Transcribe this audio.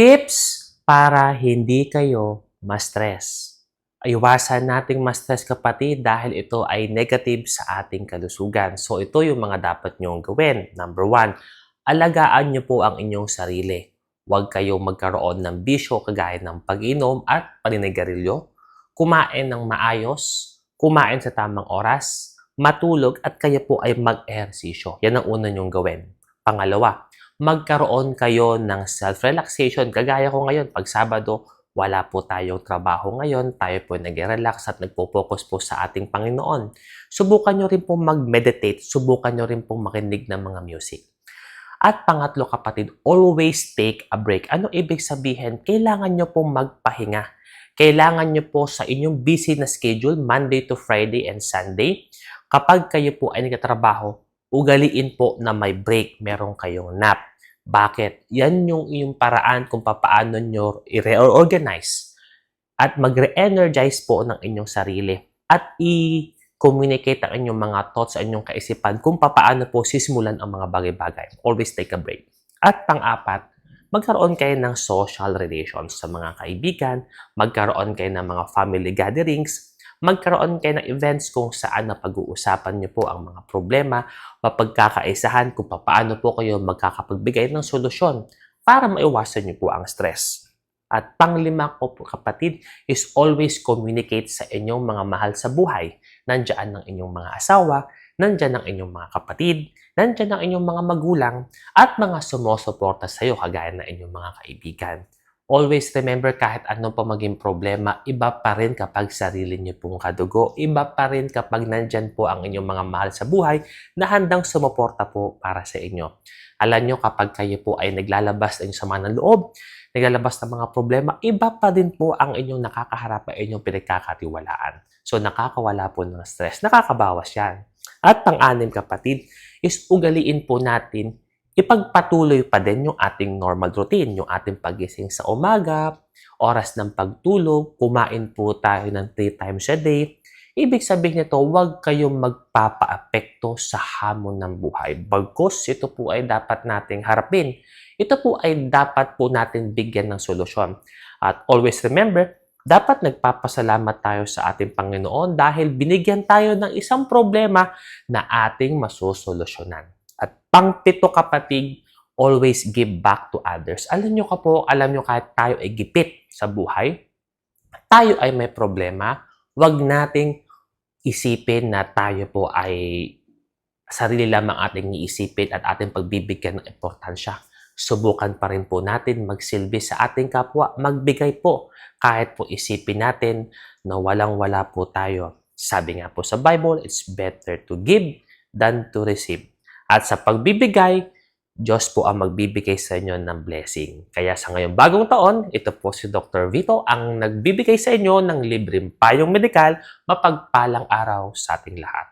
Tips para hindi kayo ma-stress. Iwasan nating ma-stress kapatid dahil ito ay negative sa ating kalusugan. So ito yung mga dapat nyong gawin. Number one, alagaan nyo po ang inyong sarili. Huwag kayong magkaroon ng bisyo kagaya ng pag-inom at paninigarilyo. Kumain ng maayos, kumain sa tamang oras, matulog at kaya po ay mag-ehersisyo. Yan ang una nyong gawin. Pangalawa, magkaroon kayo ng self-relaxation. Kagaya ko ngayon, pag Sabado, wala po tayong trabaho ngayon. Tayo po nag-relax at nagpo-focus po sa ating Panginoon. Subukan nyo rin po mag-meditate. Subukan nyo rin po makinig ng mga music. At pangatlo kapatid, always take a break. Ano ibig sabihin? Kailangan nyo pong magpahinga. Kailangan nyo po sa inyong busy na schedule, Monday to Friday and Sunday, kapag kayo po ay nagtatrabaho, ugaliin po na may break, meron kayong nap. Bakit? Yan yung iyong paraan kung paano nyo i-reorganize at mag-re-energize po ng inyong sarili at i-communicate ang inyong mga thoughts sa inyong kaisipan kung paano po sisimulan ang mga bagay-bagay. Always take a break. At pang-apat, magkaroon kayo ng social relations sa mga kaibigan, magkaroon kayo ng mga family gatherings, magkaroon kayo ng events kung saan na pag-uusapan niyo po ang mga problema, mapagkakaisahan kung paano po kayo magkakapagbigay ng solusyon para maiwasan niyo po ang stress. At panglima ko po kapatid is always communicate sa inyong mga mahal sa buhay. Nandiyan ang inyong mga asawa, nandiyan ang inyong mga kapatid, nandiyan ang inyong mga magulang, at mga sumusuporta sa iyo kagaya ng inyong mga kaibigan. Always remember kahit ano pa maging problema, iba pa rin kapag sarili niyo pong kadugo, iba pa rin kapag nandyan po ang inyong mga mahal sa buhay na handang sumuporta po para sa inyo. Alam nyo kapag kayo po ay naglalabas ng sama ng loob, naglalabas ng mga problema, iba pa din po ang inyong nakakaharap at inyong pinagkakatiwalaan. So nakakawala po ng stress, nakakabawas yan. At pang-anim kapatid is ugaliin po natin ipagpatuloy pa din yung ating normal routine, yung ating pagising sa umaga, oras ng pagtulog, kumain po tayo ng 3 times a day. Ibig sabihin nito, huwag kayong magpapa-apekto sa hamon ng buhay. Bagkus, ito po ay dapat nating harapin. Ito po ay dapat po natin bigyan ng solusyon. At always remember, dapat nagpapasalamat tayo sa ating Panginoon dahil binigyan tayo ng isang problema na ating masusolusyonan. Pangpito kapatid, always give back to others. Alam nyo ka po, alam nyo kahit tayo ay gipit sa buhay, tayo ay may problema, wag nating isipin na tayo po ay sarili lamang ating iisipin at ating pagbibigyan ng importansya. Subukan pa rin po natin magsilbi sa ating kapwa, magbigay po kahit po isipin natin na walang-wala po tayo. Sabi nga po sa Bible, it's better to give than to receive. At sa pagbibigay, Diyos po ang magbibigay sa inyo ng blessing. Kaya sa ngayong bagong taon, ito po si Dr. Vito ang nagbibigay sa inyo ng libreng payong medikal, mapagpalang araw sa ating lahat.